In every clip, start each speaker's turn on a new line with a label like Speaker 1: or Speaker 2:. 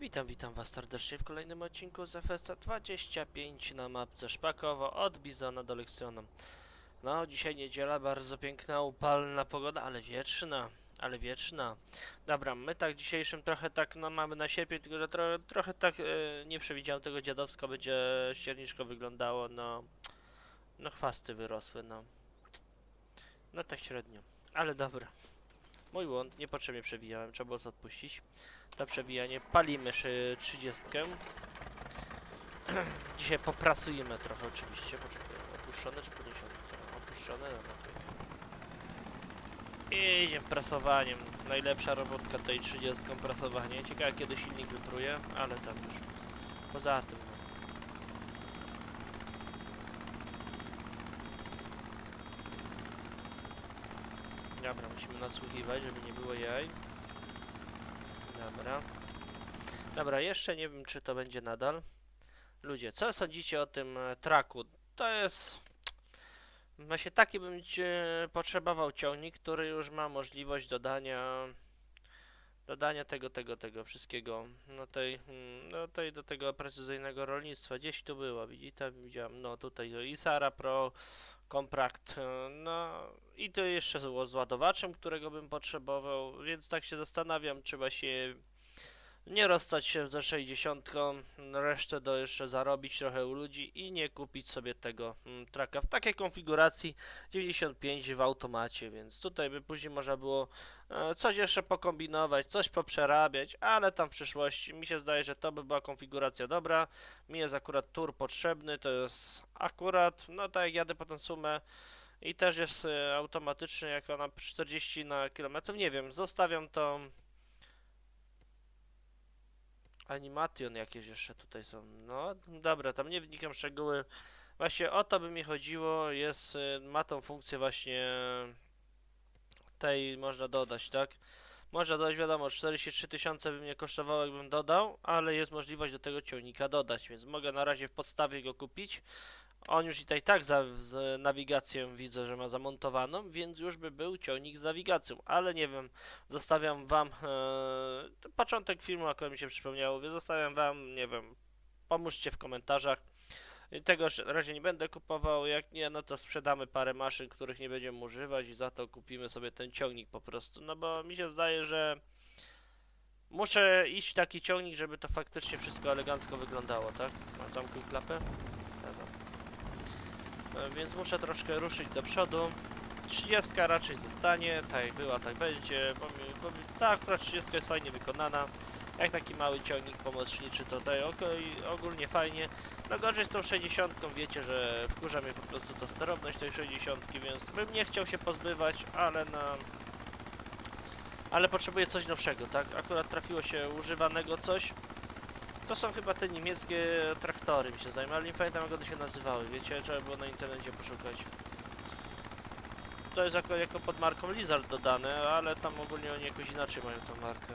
Speaker 1: Witam, witam was serdecznie w kolejnym odcinku z FSA 25 na mapce Szpakowo od Bizona do Leksjona. No, dzisiaj niedziela, bardzo piękna, upalna pogoda, ale wietrzna, ale wietrzna. Dobra, my tak dzisiejszym trochę tak, no mamy na sierpień, tylko że tro, trochę tak e, nie przewidziałem tego dziadowsko będzie ścierniczko wyglądało, no, no chwasty wyrosły, no. No tak średnio, ale dobra. Mój błąd, niepotrzebnie przewijałem, trzeba było odpuścić to przewijanie. Palimy szy- 30. Dzisiaj popracujemy trochę oczywiście. Poczekaj, opuszczone czy podniesione? Opuszczone, dobra. I idziemy prasowaniem. Najlepsza robotka tej 30 prasowanie. Ciekawe kiedy silnik wypruje, ale tam już. Poza tym. No. Dobra, musimy nasłuchiwać, żeby nie było jaj. Dobra. Dobra, jeszcze nie wiem, czy to będzie nadal. Ludzie, co sądzicie o tym e, traku? To jest... Właśnie taki bym potrzebował ciągnik, który już ma możliwość dodania... Dodania tego, tego, tego wszystkiego. No tej, mm, no tej do tego precyzyjnego rolnictwa. Gdzieś tu było, widzicie? Widziałem, no tutaj to Isara Pro, Komprakt, e, no i to jeszcze było z ładowaczem, którego bym potrzebował, więc tak się zastanawiam, czy właśnie nie rozstać się ze 60, resztę do jeszcze zarobić trochę u ludzi i nie kupić sobie tego mm, traka w takiej konfiguracji 95 w automacie, więc tutaj by później można było e, coś jeszcze pokombinować, coś poprzerabiać, ale tam w przyszłości mi się zdaje, że to by była konfiguracja dobra. Mi jest akurat tur potrzebny, to jest akurat, no tak jak jadę po tę sumę i też jest e, automatyczny, jak ona 40 na kilometrów, nie wiem, zostawiam to Animation jakieś jeszcze tutaj są. No, dobra, tam nie wnikam szczegóły. Właśnie o to by mi chodziło, jest, y, ma tą funkcję właśnie tej można dodać, tak? Można dodać, wiadomo, 43 tysiące by mnie kosztowało, jakbym dodał, ale jest możliwość do tego ciągnika dodać, więc mogę na razie w podstawie go kupić. On już i tak, i tak za, z nawigacją widzę, że ma zamontowaną, więc już by był ciągnik z nawigacją, ale nie wiem, zostawiam wam, e, początek filmu akurat mi się przypomniało, więc zostawiam wam, nie wiem, pomóżcie w komentarzach. Tego na razie nie będę kupował, jak nie, no to sprzedamy parę maszyn, których nie będziemy używać i za to kupimy sobie ten ciągnik po prostu, no bo mi się zdaje, że muszę iść w taki ciągnik, żeby to faktycznie wszystko elegancko wyglądało, tak? Mam zamknąć klapę? E, Więc muszę troszkę ruszyć do przodu. 30 raczej zostanie, tak była, tak będzie. Bo, mi- bo mi- akurat 30 jest fajnie wykonana. Jak taki mały ciągnik pomocniczy, to tutaj ogólnie fajnie. No gorzej z tą 60, wiecie, że wkurza mnie po prostu ta sterowność tej 60, więc bym nie chciał się pozbywać, ale na... Ale potrzebuję coś nowszego, tak? Akurat trafiło się używanego coś. To są chyba te niemieckie traktory, mi się zdaje, ale nie pamiętam jak one się nazywały, wiecie, trzeba było na internecie poszukać. To jest jako, jako pod marką Lizard dodane, ale tam ogólnie oni jakoś inaczej mają tą markę.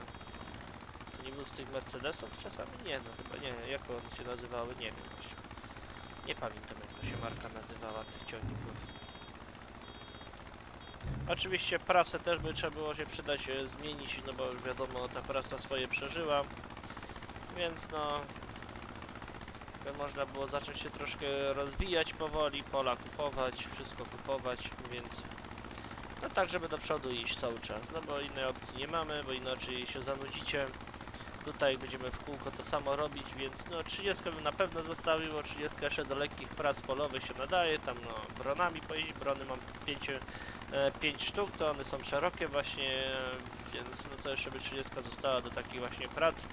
Speaker 1: Nie był z tych Mercedesów czasami? Nie, no chyba nie, jak one się nazywały, nie wiem właśnie. Nie pamiętam jak to się marka nazywała tych ciągników. Oczywiście prasę też by trzeba było się przydać e, zmienić, no bo wiadomo ta prasa swoje przeżyła. Więc no by można było zacząć się troszkę rozwijać powoli, pola kupować, wszystko kupować, więc no tak, żeby do przodu iść cały czas, no bo innej opcji nie mamy, bo inaczej się zanudzicie. Tutaj będziemy w kółko to samo robić, więc no 30 bym na pewno zostawił, bo 30 jeszcze do lekkich prac polowych się nadaje, tam no bronami pojeździć, brony mam 5 5 sztuk, to one są szerokie właśnie, e, więc no to jeszcze by 30 została do takich właśnie prac.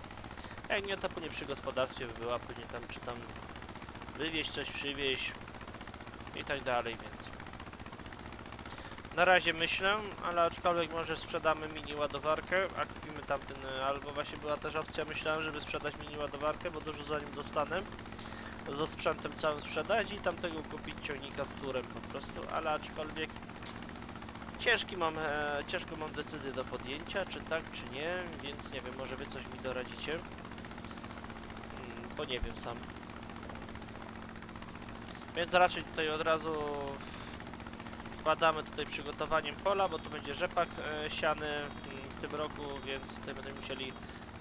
Speaker 1: Jak nie, to później przy gospodarstwie by była, później tam czy tam wywieźć coś, przywieźć i tak dalej, więc na razie myślę, ale aczkolwiek może sprzedamy mini ładowarkę, a kupimy tamten, e, albo właśnie była też opcja, myślałem, żeby sprzedać mini ładowarkę, bo dużo zanim dostanę, ze sprzętem całym sprzedać i tamtego kupić ciągnika z turem po prostu, ale aczkolwiek ciężki mam, e, ciężką mam decyzję do podjęcia, czy tak, czy nie, więc nie wiem, może wy coś mi doradzicie. Bo nie wiem sam. Więc raczej tutaj od razu wkładamy tutaj przygotowaniem pola, bo tu będzie rzepak e, siany mm, w tym roku, więc tutaj będziemy musieli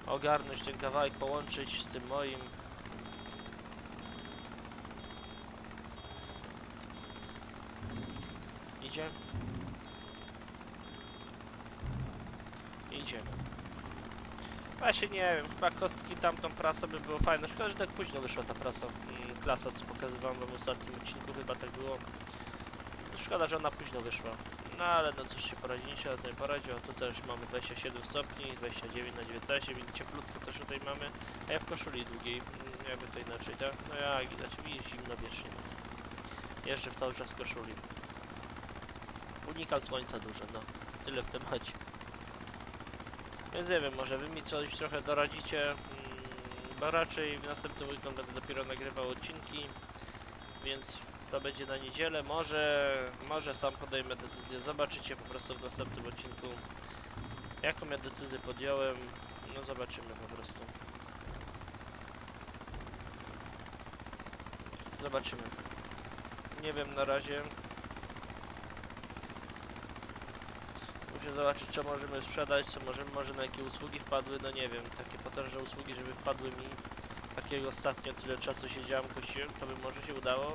Speaker 1: ogarnąć ten kawałek, połączyć z tym moim. Idzie? Idzie. Właśnie nie wiem, chyba kostki tamtą prasę by było fajne. Szkoda, że tak późno wyszła ta prasa. Mm, klasa, co pokazywałem w ostatnim odcinku, chyba tak było. Szkoda, że ona późno wyszła. No ale no cóż się poradzicie, ale to nie poradzi. O tu też mamy 27 stopni, 29 na 19, więc cieplutko też tutaj mamy. A ja w koszuli długiej, mm, jakby to inaczej, tak? No jak inaczej, widzisz, zimno wiecznie. Jeżdżę cały czas w koszuli. Unikam słońca dużo, no. Tyle w temacie. Więc nie wiem, może wy mi coś trochę doradzicie, mm, bo raczej w następnym weekend będę dopiero nagrywał odcinki, więc to będzie na niedzielę. Może, może sam podejmę decyzję. Zobaczycie po prostu w następnym odcinku, jaką ja decyzję podjąłem. No zobaczymy po prostu. Zobaczymy. Nie wiem na razie. Muszę zobaczyć, co możemy sprzedać, co możemy, może na jakie usługi wpadły, no nie wiem, takie potężne usługi, żeby wpadły mi. Takiego ostatnio tyle czasu siedziałem, kościłem, to by może się udało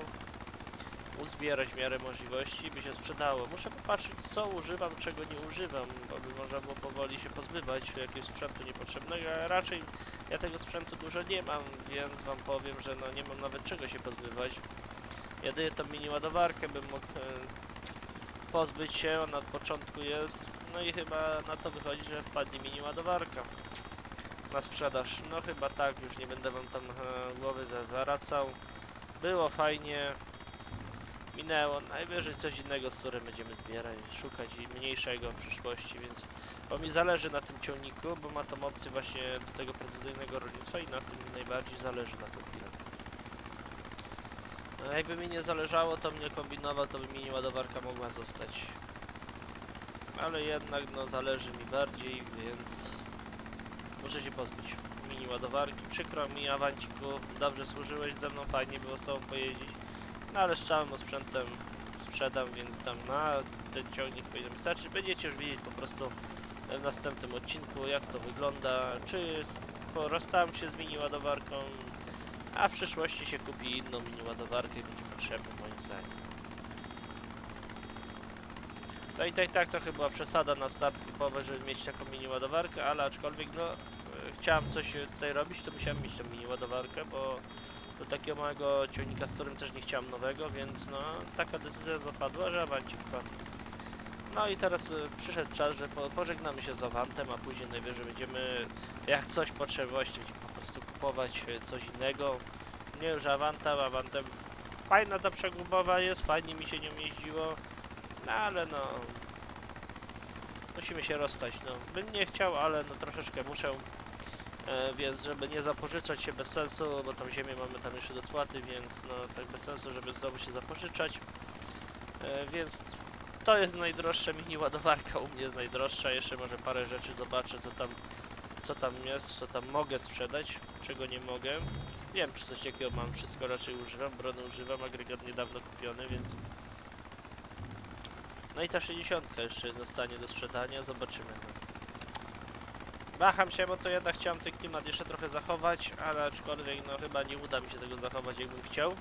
Speaker 1: uzbierać w miarę możliwości, by się sprzedało. Muszę popatrzeć, co używam, czego nie używam, bo by można było powoli się pozbywać jakiegoś sprzętu niepotrzebnego, a raczej ja tego sprzętu dużo nie mam, więc wam powiem, że no nie mam nawet czego się pozbywać. Jedynie tą mini ładowarkę bym mógł e, pozbyć się, ona od początku jest, no i chyba na to wychodzi, że wpadnie mini ładowarka na sprzedaż. No chyba tak, już nie będę wam tam e, głowy zawracał. Było fajnie, minęło, najwyżej coś innego, z którym będziemy zbierać, szukać mniejszego w przyszłości, więc bo mi zależy na tym ciągniku, bo ma tą opcję właśnie do tego precyzyjnego rolnictwa i na tym mi najbardziej zależy na tą chwilę. No, jakby mi nie zależało, to mnie kombinował, to by mini ładowarka mogła zostać. Ale jednak no zależy mi bardziej, więc muszę się pozbyć mini ładowarki. Przykro mi, Awanciku, dobrze służyłeś ze mną, fajnie było z tobą pojeździć. No ale z całym osprzętem sprzedam, więc tam na ten ciągnik powinno mi starczyć. Będziecie już widzieć po prostu w następnym odcinku jak to wygląda, czy porastałem się z mini ładowarką, a w przyszłości się kupi inną mini ładowarkę będzie potrzebna moim zdaniem. No i tak, tak to chyba przesada na start typowe, żeby mieć taką mini ładowarkę, ale aczkolwiek no e, chciałem coś e, tutaj robić, to musiałem mieć tą mini ładowarkę, bo do takiego małego ciągnika, z którym też nie chciałem nowego, więc no taka decyzja zapadła, że Awancik wpadł. No i teraz e, przyszedł czas, że po, pożegnamy się z Avantem, a później najwyżej będziemy jak coś potrzebować, po prostu kupować coś innego. Nie już Avanta, Avantem fajna ta przegubowa jest, fajnie mi się nią jeździło, no ale no musimy się rozstać, no bym nie chciał, ale no troszeczkę muszę. E, więc żeby nie zapożyczać się bez sensu, bo tam ziemię mamy tam jeszcze do spłaty, więc no tak bez sensu, żeby znowu się zapożyczać. E, więc to jest najdroższa mini ładowarka, u mnie jest najdroższa, jeszcze może parę rzeczy zobaczę co tam, co tam jest, co tam mogę sprzedać, czego nie mogę. Nie wiem czy coś takiego mam, wszystko raczej używam, brony używam, agregat niedawno kupiony, więc... No i ta 60 jeszcze jest na stanie do sprzedania, zobaczymy. Waham się, bo to jednak chciałem ten klimat jeszcze trochę zachować, ale aczkolwiek no chyba nie uda mi się tego zachować jakbym chciał.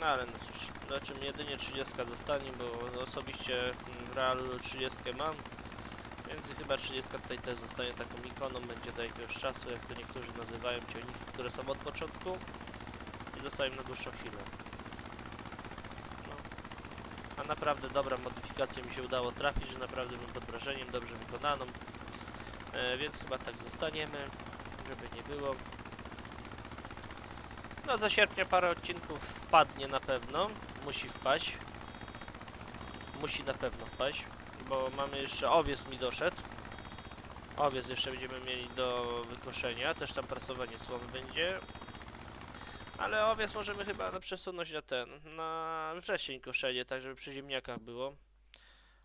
Speaker 1: No ale no cóż, znaczy jedynie 30 zostanie, bo osobiście w realu 30 mam. Więc chyba 30 tutaj też zostanie taką ikoną, będzie do jakiegoś czasu, jak to niektórzy nazywają ciągniki, które są od początku i zostają na dłuższą chwilę. A naprawdę dobra modyfikacja mi się udało trafić, że naprawdę byłem pod wrażeniem, dobrze wykonaną. E, więc chyba tak zostaniemy, żeby nie było. No za sierpnia parę odcinków wpadnie na pewno, musi wpaść. Musi na pewno wpaść, bo mamy jeszcze owiec mi doszedł. Owiec jeszcze będziemy mieli do wykoszenia, też tam prasowanie słomy będzie. Ale owiec możemy chyba przesunąć na ten, na wrzesień koszenie, tak żeby przy ziemniakach było.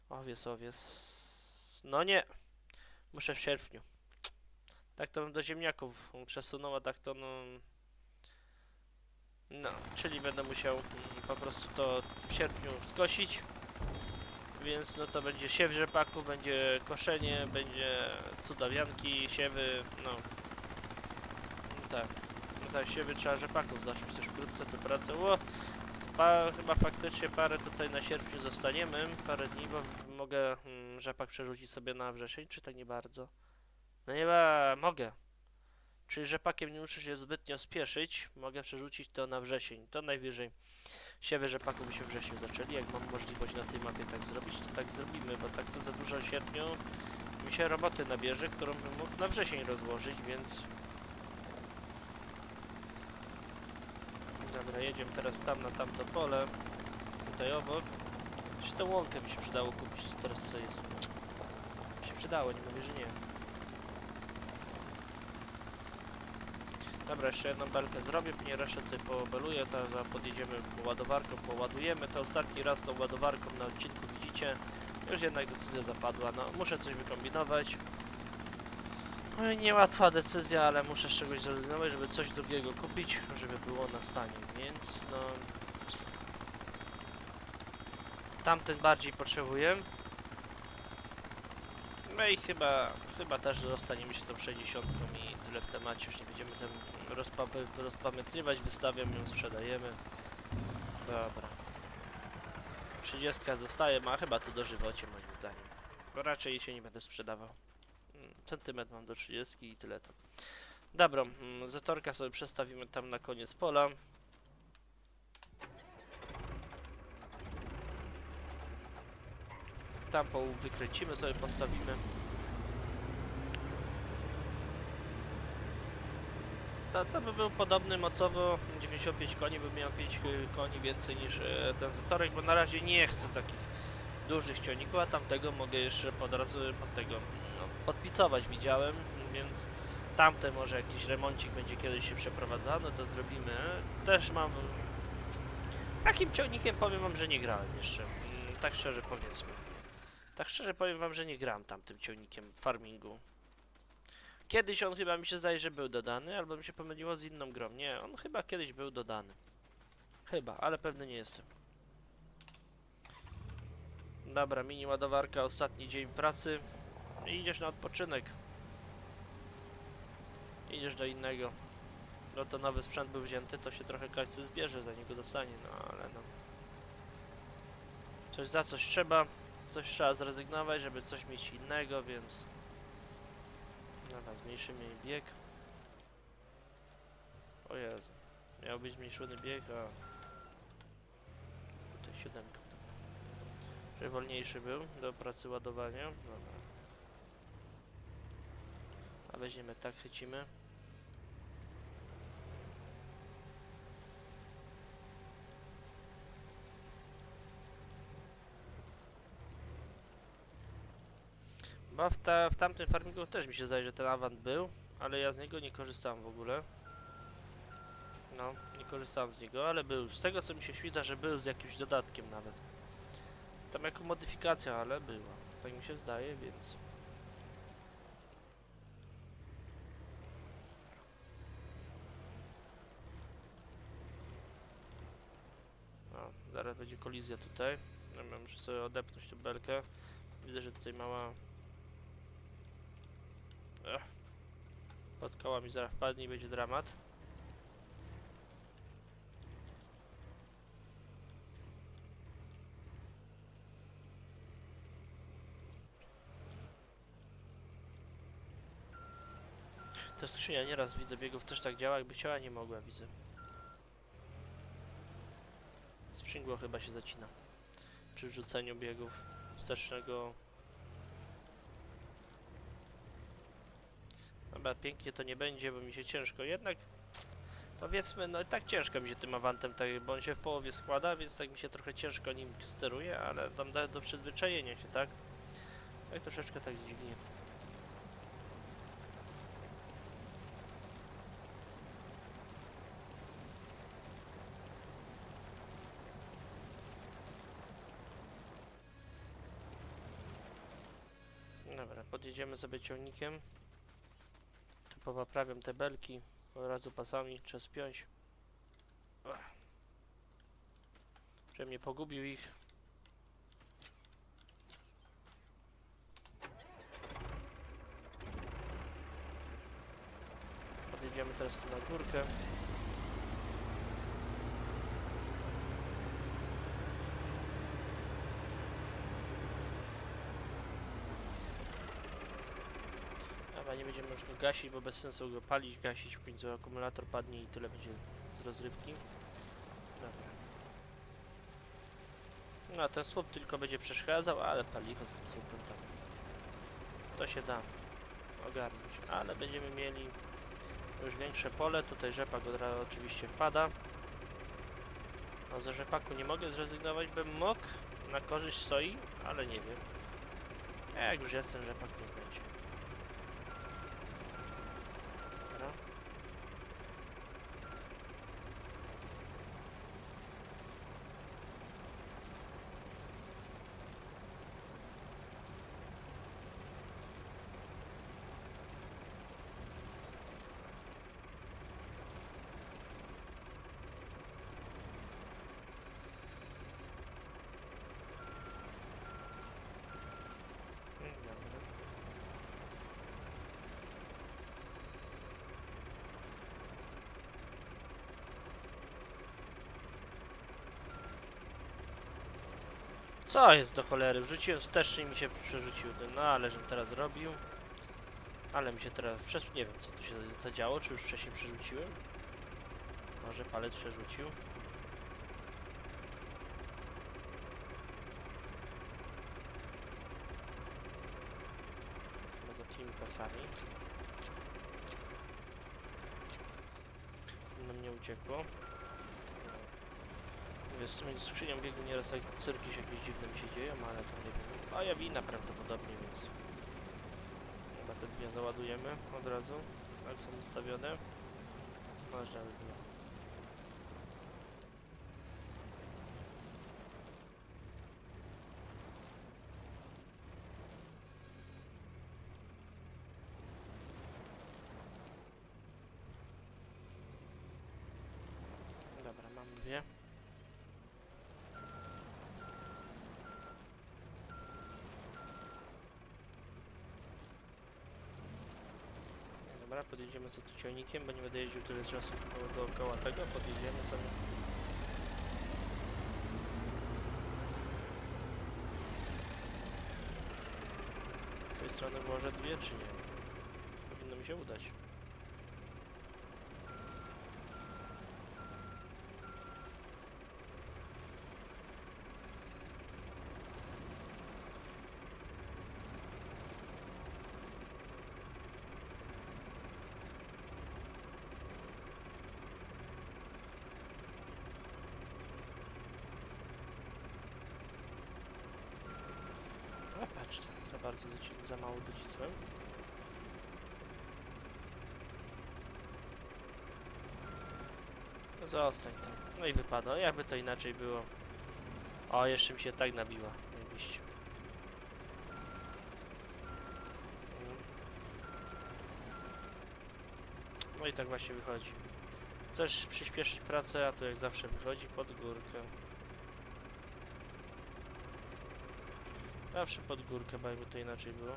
Speaker 1: Owiec, owiec. No nie. Muszę w sierpniu. Tak to bym do ziemniaków przesunął, a tak to no... No, czyli będę musiał mm, po prostu to w sierpniu skosić. Więc no to będzie siew rzepaków, będzie koszenie, będzie cudawianki, siewy, no. Tak, siewy trzeba rzepaków zacząć też wkrótce tę pracę. Ło, pa, chyba faktycznie parę tutaj na sierpniu zostaniemy, parę dni, bo w- mogę mm, rzepak przerzucić sobie na wrzesień, czy tak nie bardzo? No nie ma, mogę. Czyli rzepakiem nie muszę się zbytnio spieszyć, mogę przerzucić to na wrzesień, to najwyżej. Siewy rzepaku by się wrześniu zaczęli, jak mam możliwość na tej mapie tak zrobić, to tak zrobimy, bo tak to za dużo w sierpniu mi się roboty nabierze, którą bym mógł na wrzesień rozłożyć, więc... Dobra, jedziemy teraz tam na tamto pole, tutaj obok. Czy tę łąkę mi się przydało kupić, co teraz tutaj jest? Mi się przydało, nie mówię, że nie. Dobra, jeszcze jedną belkę zrobię, później resztę tutaj pobeluję, teraz podjedziemy ładowarką, poładujemy. To ostatni raz tą ładowarką na odcinku widzicie. Już jednak decyzja zapadła, no muszę coś wykombinować. Oj, niełatwa decyzja, ale muszę z czegoś zrezygnować, żeby coś drugiego kupić, żeby było na stanie, więc no... Tamten bardziej potrzebuję. No i chyba, chyba też zostaniemy się tą 60 i tyle w temacie, już nie będziemy tym rozpa- rozpamiętywać, wystawiam ją, sprzedajemy. Dobra. 30 zostaje, ma chyba tu dożywocie moim zdaniem. Bo raczej się nie będę sprzedawał. Centymetr mam do 30 i tyle to. Dobra, mm, zatorka sobie przestawimy tam na koniec pola. Tam poł wykręcimy sobie, postawimy. To, to by był podobny mocowo, 95 koni, by miał 5 koni więcej niż e, ten zatorek, bo na razie nie chcę takich dużych ciągników, a tamtego mogę jeszcze pod pod tego podpicować widziałem, więc tamte może jakiś remoncik będzie kiedyś się przeprowadzany, to zrobimy. Też mam takim ciągnikiem powiem wam, że nie grałem jeszcze, mm, tak szczerze powiedzmy. Tak szczerze powiem wam, że nie grałem tamtym ciągnikiem farmingu. Kiedyś on chyba mi się zdaje, że był dodany, albo mi się pomyliło z inną grą. Nie, on chyba kiedyś był dodany. Chyba, ale pewny nie jestem. Dobra, mini ładowarka, ostatni dzień pracy. I idziesz na odpoczynek. Idziesz do innego. No to nowy sprzęt był wzięty, to się trochę kasy zbierze, za niego dostanie, no ale no. Coś za coś trzeba, coś trzeba zrezygnować, żeby coś mieć innego, więc... Dobra, zmniejszymy jej bieg. O Jezu. Miał być zmniejszony bieg, a... Tutaj siódemka. Żeby wolniejszy był do pracy ładowania. Dobra. A weźmiemy tak, chycimy. Bo w, ta, w tamtym farmingu też mi się zdaje, że ten awant był, ale ja z niego nie korzystałem w ogóle. No, nie korzystałem z niego, ale był. Z tego co mi się świta, że był z jakimś dodatkiem nawet. Tam jako modyfikacja, ale była. Tak mi się zdaje, więc... Będzie kolizja tutaj. Ja muszę sobie odepnąć tę belkę. Widzę, że tutaj mała Ech. Pod kołami zaraz wpadnie i będzie dramat. To skrzynia nieraz widzę biegów też tak działa, jakby chciała, nie mogła, widzę. Sprzęgło chyba się zacina. Przy wrzuceniu biegów wstecznego Dobra, pięknie to nie będzie, bo mi się ciężko. Jednak powiedzmy, no i tak ciężko mi się tym awantem, tak, bo on się w połowie składa, więc tak mi się trochę ciężko nim steruje, ale tam do, do przyzwyczajenia się, tak? Tak troszeczkę tak dziwnie. Jedziemy sobie ciągnikiem. Tu poprawiam te belki od razu pasami, trzeba spiąć. Żebym nie pogubił ich. Podjedziemy teraz na górkę. Będziemy już go gasić, bo bez sensu go palić, gasić, w końcu akumulator padnie i tyle będzie z rozrywki. Dobra. No, ten słup tylko będzie przeszkadzał, ale paliwo z tym słupem tam. To się da ogarnąć, ale będziemy mieli już większe pole, tutaj rzepak od razu oczywiście wpada. No ze rzepaku nie mogę zrezygnować, bym mógł na korzyść soi, ale nie wiem. Jak już jest ten rzepak, niech będzie. Dobra. Mm, Dobra. Co jest do cholery? Wrzuciłem wsteczny i mi się przerzucił ten, no ale żem teraz robił. Ale mi się teraz, przez, nie wiem co tu się zadziało, czy już wcześniej przerzuciłem? Może palec przerzucił. Chyba za tymi pasami. No mnie uciekło. Wiesz, z skrzynią biegu nieraz tak cyrki się jakieś dziwne mi się dzieją, ale to nie wiem. A ja wina prawdopodobnie, więc... Chyba te dwie załadujemy od razu. Tak są ustawione. Można by było. Dobra, mam dwie. Dobra, podjedziemy tu ciągnikiem, bo nie będę jeździł tyle czasu dookoła tego, podjedziemy sobie. Z tej strony może dwie, czy nie? Powinno mi się udać. A bardzo za mało docisłem. Zostań tam. No i wypada. Jakby to inaczej było. O, jeszcze mi się tak nabiła. Zajebiście. Mm. No i tak właśnie wychodzi. Chcesz przyspieszyć pracę, a to jak zawsze wychodzi pod górkę. Zawsze pod górkę, bo jakby to inaczej było.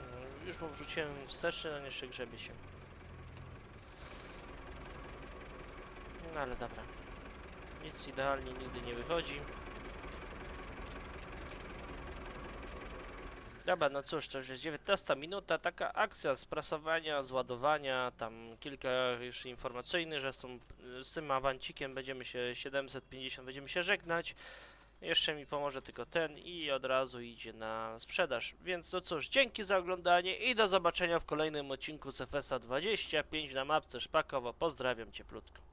Speaker 1: Mm, Już mu wrzuciłem wsteczny, a jeszcze grzebie się. No ale dobra. Nic idealnie nigdy nie wychodzi. Dobra, no cóż, to już jest 19 minuta, taka akcja sprasowania, zładowania, tam kilka już informacyjnych, że są, z tym awancikiem będziemy się 750, będziemy się żegnać. Jeszcze mi pomoże tylko ten i od razu idzie na sprzedaż. Więc no cóż, dzięki za oglądanie i do zobaczenia w kolejnym odcinku z FSA 25 na mapce Szpakowo. Pozdrawiam cieplutko.